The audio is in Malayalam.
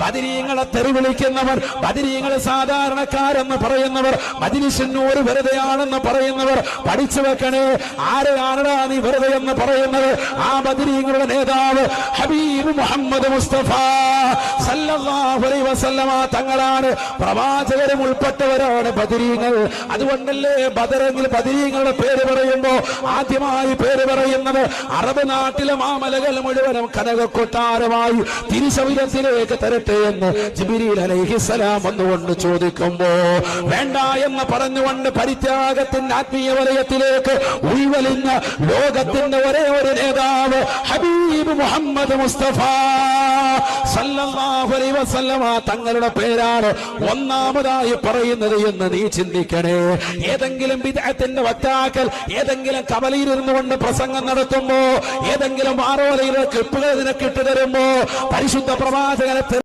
ബദിരീങ്ങളെ തെറിവിളിക്കുന്നവർ വിളിക്കുന്നവർ ബദിരീങ്ങളെ സാധാരണക്കാരെന്ന് പറയുന്നവർ മജിലിസിനോട് വെറുതെയാണെന്ന് പറയുന്നവർ പഠിച്ചു വെക്കണേ ആരെയാണടാ നീ വെറുതെ എന്ന് പറയുന്നത്? ആ ബദിരീങ്ങളുടെ നേതാവ് ഹബീബ് മുഹമ്മദ് മുസ്തഫ സല്ലല്ലാഹു വസല്ലമ തങ്ങളാണ് പ്രവാചകരും ഉൾപ്പെട്ടവരാണ് ബദരീങ്ങൾ. അതുകൊണ്ടല്ലേ ബദറെങ്കിൽ ബദരീങ്ങളുടെ പേര് പറയുമ്പോ ആദ്യമായി പേര് പറയുന്നത് അറബ് നാട്ടിലെ മാമലകൾ മുഴുവനും കനകക്കൊട്ടാരമായി തിരുശരീരത്തിലേക്ക് തരട്ടെ എന്ന് ജിബിരിൽ അലഹിസലാം വന്നുകൊണ്ട് ചോദിക്കുമ്പോ വേണ്ട എന്ന് പറഞ്ഞുകൊണ്ട് പരിത്യാഗത്തിന്റെ ആത്മീയ വലയത്തിലേക്ക് ഉൾവലിഞ്ഞ ലോകത്തിന്റെ ഒരേ ഒരു നേതാവ് ഹബീബ് മുഹമ്മദ് മുസ്തഫ സല്ലല്ലാഹു അലൈഹി വസല്ലമ തങ്ങളുടെ പേരാണ് ഒന്നാമതായി പറയുന്നത് എന്ന് നീ ചിന്തിക്കണേ. ഏതെങ്കിലും വിദേഹത്തിന്റെ വറ്റാക്കൽ ഏതെങ്കിലും കവലയിലിരുന്നു കൊണ്ട് പ്രസംഗം നടത്തുമ്പോ ഏതെങ്കിലും ആറോലയിലെ ക്ലിപ്പുകൾ നിനക്ക് ഇട്ടു തരുമ്പോ പരിശുദ്ധ പ്രവാചകനെ